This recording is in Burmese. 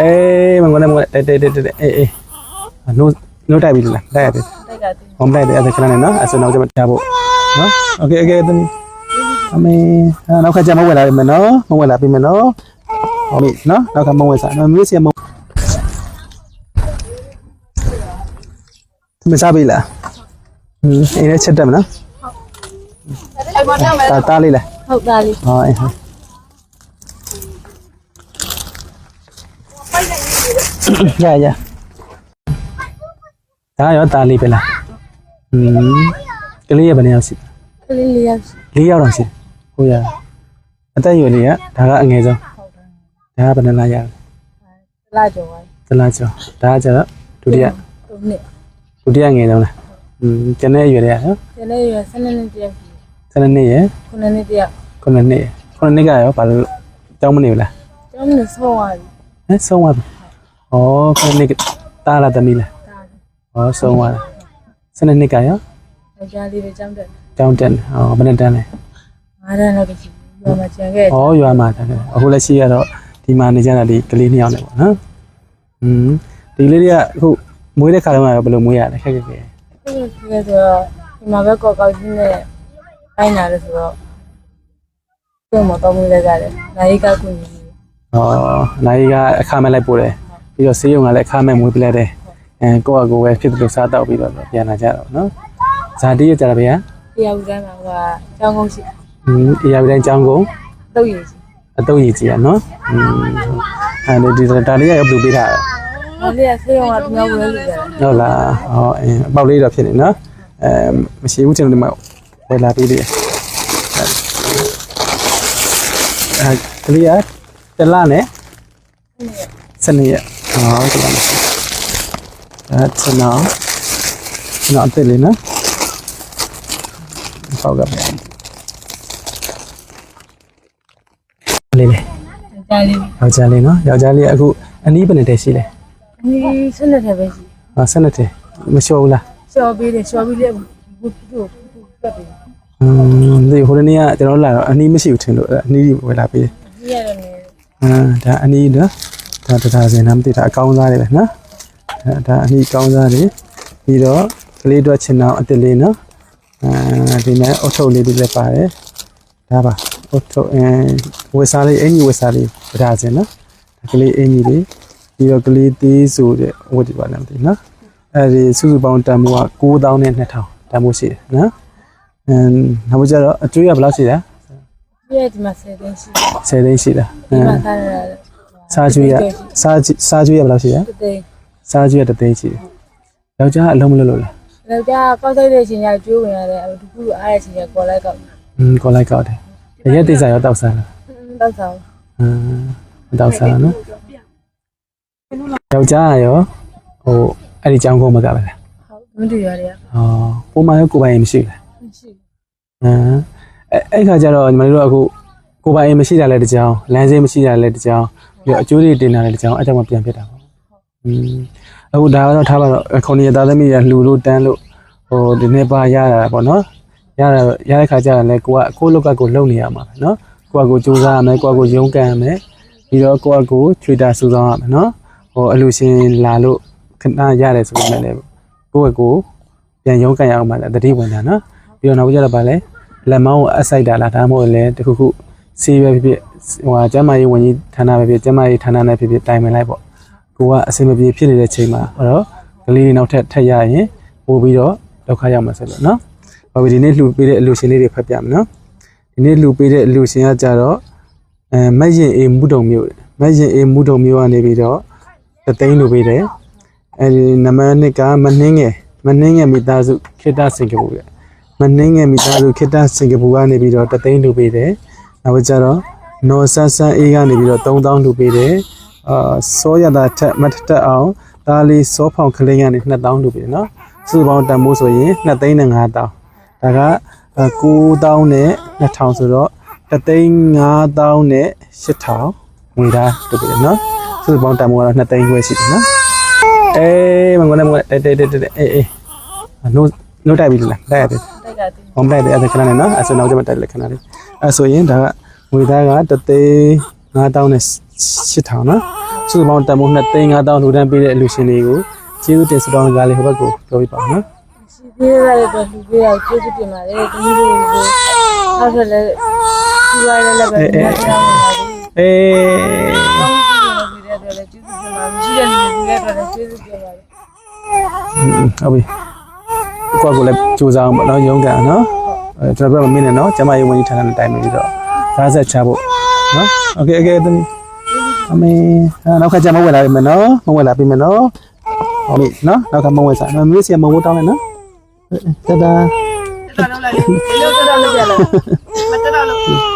အေးမငုံနဲ့မငုံနဲ့တဲတဲတဲတဲအေးအေးနိုးနိုးတိုက်ပြီလားတိုက်ရတယ် တိုက်ကတည်း ဟောမတိုက်တယ်အဲ့ဒါခဏနဲ့နော်အဲ့ဆိုနောက်ကျမှထားဖို့နော်โอเคโอเคသမီးအမေနောက်ခါကျမဝယ်လာပြီမယ်နော်မဝယ်လာပြီမယ်နော်ဟောပြီနော်နောက်ကမဝယ်စားနော်မင်းစီမမစားပြီလားဟင်းအဲ့ဒါချက်တယ်မနော် အဲ့မတော့မယ် တာတားလေးလား ဟုတ်သားလေး ဟောအေးဟုတ် ရရဒါရောတားလေးပဲလားဟင်းကလေးရဘယ်နှစ်ယောက်ရှိလဲကလေးလေးယောက်လေးယောက်တော့ရှိတယ်ဟုတ်ရအသက်အရွယ်လေးကဒါကအငယ်ဆုံးဒါကဘယ်နှလားရလဲလာကြော်ပါသလားကျော်ဒါကကျတော့ဒုတိယသုံးနှစ်ဒုတိယငယ်ဆုံးလားอืมကျန်တဲ့အရွယ်တွေကနော်ကျန်တဲ့ရွယ်12နှစ်တယောက်ဆယ်နှစ်ရယ်9နှစ်တယောက်ခုနှစ်နှစ်ရယ်ခုနှစ်နှစ်ကရောဘာလို့တောင်းမနေဘူးလားကျောင်းနဲ့ဆောင်းသွားပြီဟမ်ဆုံးသွားပြီ ဩခုနှစ်နှစ်ကတားလာသမီးလားဒါဩဆုံးသွားတာဆယ်နှစ်ကရောယောက်ျားလေးတွေကျောင်းတက်တောင်းတက်ဩဘယ်နဲ့တန်းလဲငါးတန်းလောက်ရှိရွာမှာကျန်ခဲ့ဩရွာမှာတန်းတယ်အခုလက်ရှိကတော့ဒီမှာနေကြတာဒီကလေးနှစ်ယောက်နဲ့ပေါ့နော်อืมဒီလေးတွေကအခုမွေးတဲ့ခါတော့ဘယ်လိုမွေးရလဲခက်ခက်ခဲဟုတ်ကဲ့ဆိုတော့ဒီမှာပဲကောက်ကောက်ချင်းနဲ့တိုင်းလာလို့ဆိုတော့သူ့မတော်မူလိုက်ကြတယ်နိုင်ကကုညီ။အော်နိုင်ကအခမဲ့လိုက်ပို့တယ်။ ပြီးတော့ဆေးရုံကလည်းအခမဲ့မွေးပြလိုက်တယ်။အဲကိုယ့်အကိုပဲဖြစ်တယ်လို့စားတော့ပြီးတော့ပြန်လာကြတော့နော်။ဇာတိရကြတာဗျာတရားဦးကမ်းမှာကကျောင်းကုန်းရှိ။ဟင်းအရာတိုင်းကျောင်းကုန်တော့ရည်ရှိအတုပ်ရည်ကြီးอ่ะနော်။ဟင်းအဲဒီဒါလေးရဘယ်လိုပေးထားလဲ။ဒါလေးကဆေးရုံကမြောက်ဝဲလို့ရတယ်။ဟုတ်လား။ဟောအင်းအပေါက်လေးတော့ဖြစ်နေနော်။အဲမရှိဘူးကျွန်တော်ဒီမှာဝယ်လာပေးတယ်။အဲဒီလေးရတလနဲ့စနေရ။ ဟောဒီမှာအဲကျွန်တော်ကျွန်တော်အစ်စ်လေးနော်။ပေါက်ကပဲ။လေးလေး။ဒါလေးယောက်ျားလေးနော်ယောက်ျားလေးအခုအနီးဘယ်နဲ့တည်းရှိလဲအနည်းဆက်နေတယ်ပဲရှိဟာဆက်နေတယ်မလျှော်ဘူးလား။ရှော့ပေးတယ်ရှော့ပေးတယ်ဘူးသူ့သူ့ပတ်တယ်อืมဒီဟိုနေ့ကကျွန်တော်လာတော့အနီးမရှိဘူးထင်လို့အနီးကြီးဝယ်လာပေးတယ်။ဒီရတယ်နေအာဒါအနီးနော် ဒါတဒါစင်နာမသိတာအကောင်းစားတွေပဲနော်အဲဒါအနီးကောင်းစားတွေပြီးတော့ကလေးတို့ချင်အောင်အစ်စ်လေးနော်အဲဒီမဲ့အုတ်ထုတ်လေးတွေလည်းပါတယ်ဒါပါအုတ်ထုတ်အဲဝက်စားလေးအင်ကြီးဝက်စားလေးတဒါစင်နော်ဒါကလေးအင်ကြီးလေးပြီးတော့ကလေးသေးဆိုတဲ့ဝတ်ဒီပါလည်းမသိနော်အဲဒီစုစုပေါင်းတန်မိုးက9000နဲ့2000တန်မိုးရှိတယ်နော်အမ်နောက်ကြတော့အကျွေးကဘယ်လောက်ရှိလဲ။ဒီရဒီမှာဆယ်သိန်းရှိတယ်10သိန်းရှိတာအ။ဒီမ်မှာထားရတယ် စားကျွေးရစားကျွေးစားကျွေးရဘယ်လောက်ရှိလဲ။တသိန်းစားကျွေးရတစ်သိန်းရှိတယ်ယောက်ျားအလုံးမလို့လို့လား။ဒါကြကောက်ဆိုင်တဲ့အချိန်ကျကျွေးဝင်ရတယ်အခုခုအားတဲ့အချိန်ကျကော်လိုက်ကောက်อืมခေါ်လိုက်ကောက်တယ်တရက်တိစားရောတောက်စားလား။တောက်ဆောင်အမ်တောက်စားနော်ယောက်ျားကရောဟိုအဲ့ဒီကြောင်းကုန်းမကပဲလား။ဟုတ်မတူရတယ်ဟောပုံမှန်ရောကိုယ်ပိုင်ရင်မရှိဘူးလား။ရှိအမ်အဲ့အဲ့ခါကျတော့ညီမတို့ကအခုကိုယ်ပိုင်ရင်မရှိတာလည်းတစ်ကြောင်းလမ်းစင်းမရှိတာလည်းတစ်ကြောင်း ပြီးတော့အကျိုးတွေတင်တာလည်းတစ်ကြောင်းအဲ့ကြောင့်မပြန်ဖြစ်တာပေါ့อืมအခုဒါကတော့ထားပါတော့ခုံရသားသမီးရလှူလို့တန်းလို့ဟိုဒီနေ့ပါရတာပေါ့နော်ရတာရတဲ့ခါကျတော့လည်းကိုကကိုယ့်လောက်ကကိုလုံနေရမှာပဲနော်ကိုကကိုစူးစမ်းရမယ်ကိုကကိုရုန်းကန်ရမယ်ပြီးတော့ကိုကကို Twitter စူးစမ်းရမယ်နော်ဟိုအလူရှင်လာလို့ခဏရတယ်ဆိုပေမဲ့လည်းကိုကကိုပြန်ရုန်းကန်ရအောင်ပါလေတတိဝင်တာနော်ပြီးတော့နောက်ကျတော့ဗာလဲလက်မောင်းကိုအဆိုင်တာလားဒါမှမဟုတ်လည်းတခုခုစီးပဲဖြစ်ဖြစ် ဟိုဟာကျမ်းမာရေးဝန်ကြီးဌာနပဲဖြစ်ကျမ်းမာရေးဌာနနဲ့ဖြစ်ဖြစ်တိုင်ပင်လိုက်ပေါ့ကိုကအဆင်မပြေဖြစ်နေတဲ့ချိန်မှာဟောတော့ကလေးတွေနောက်ထပ်ထက်ရရင်ပို့ပြီးတော့ဒုက္ခရောက်မှာဆိုလို့နော်။ဘာဖြစ်ဒီနေ့လှူပေးတဲ့အလူရှင်လေးတွေဖတ်ပြမယ်နော်။ဒီနေ့လှူပေးတဲ့အလူရှင်ကကြတော့အဲမက်ရင်အေးမူတုံမျိုးမက်ရင်အေးမူတုံမျိုးကနေပြီးတော့တသိန်းလှူပေးတယ်။အဲဒီနံပါတ်1ကမနှင်းငယ်မနှင်းငယ်မိသားစုခေတ္တစင်ကာပူရဲ့မနှင်းငယ်မိသားစုခေတ္တစင်ကာပူကနေပြီးတော့တသိန်းလှူပေးတယ်။နောက်ကြတော့ နော်ဆန်းဆန်းအေးကနေပြီးတော့3000လှူပေးတယ်။အာစောရတာထက်မထက်တက်အောင်ဒါလေးစောဖောင်ကလေးကနေ2000လို့ပြီနော်စုစုပေါင်းတန်မိုးဆိုရင်2သိန်းနဲ့5000ဒါက9000နဲ့2000ဆိုတော့3သိန်း5000နဲ့8000ငွေသားလို့ပြီနော်စုစုပေါင်းတန်မိုးကတော့2သိန်းခွဲရှိတယ်နော်အေးမငုံနဲ့မငုံနဲ့တဲတဲတဲတဲအေးအေးနိုးနိုးတိုက်ပြီလားတိုက်ရတယ်။တိုက်ကတည်းဟောမတိုက်တယ်အဲ့ဒါခဏနဲ့နော်အဲ့ဆိုနောက်ကျမှတိုက်လက်ခဏလေးအဲ့ဆိုရင်ဒါက ငွေသားက3သိန်း5000နဲ့8000နော်စုစုပေါင်းတန်ဖိုး2သိန်း5000လူတန်းပေးတဲ့အလူရှင်တွေကိုကျေးဇူးတင်စတောင်းကြလေးဟိုဘက်ကိုပြောပြပါဦးနော်စီပေးရတဲ့အတွက်လူပေးရကျေးဇူးတင်ပါတယ်တမီးတို့ကိုနောက်ဆက်လည်းဒီလိုလည်းလည်းပဲဒီမှာတရားဝင်ပါဘူးအေးကောင်းစီရတဲ့အတွက်လည်းကျေးဇူးတင်ပါတယ်ရှိတဲ့လူတွေအတွက်လည်းကျေးဇူးတင်ပါတယ်ဟုတ်ပြီကိုကကိုလည်းစူးစမ်းအောင်ပေါ့နော်ရုံးကန်နော်အဲကျွန်တော်ပြောမင်းနဲ့နော်ကျမရေးဝန်ကြီးဌာနနဲ့တိုင်ပင်ပြီးတော့ သားဆက်ချဖို့နော်โอเคโอเคသမီးအမေနောက်ခါကျမဝင်လာပြီမယ်နော်မဝင်လာပြီမယ်နော်ဟုတ်ပြီနော်နောက်ကမဝင်စားမမေးစီမဝင်တောင်းလိုက်နော်တဒါ တော်တော်လည်းလောက်တော့လောက်ပြလာမတော်တော့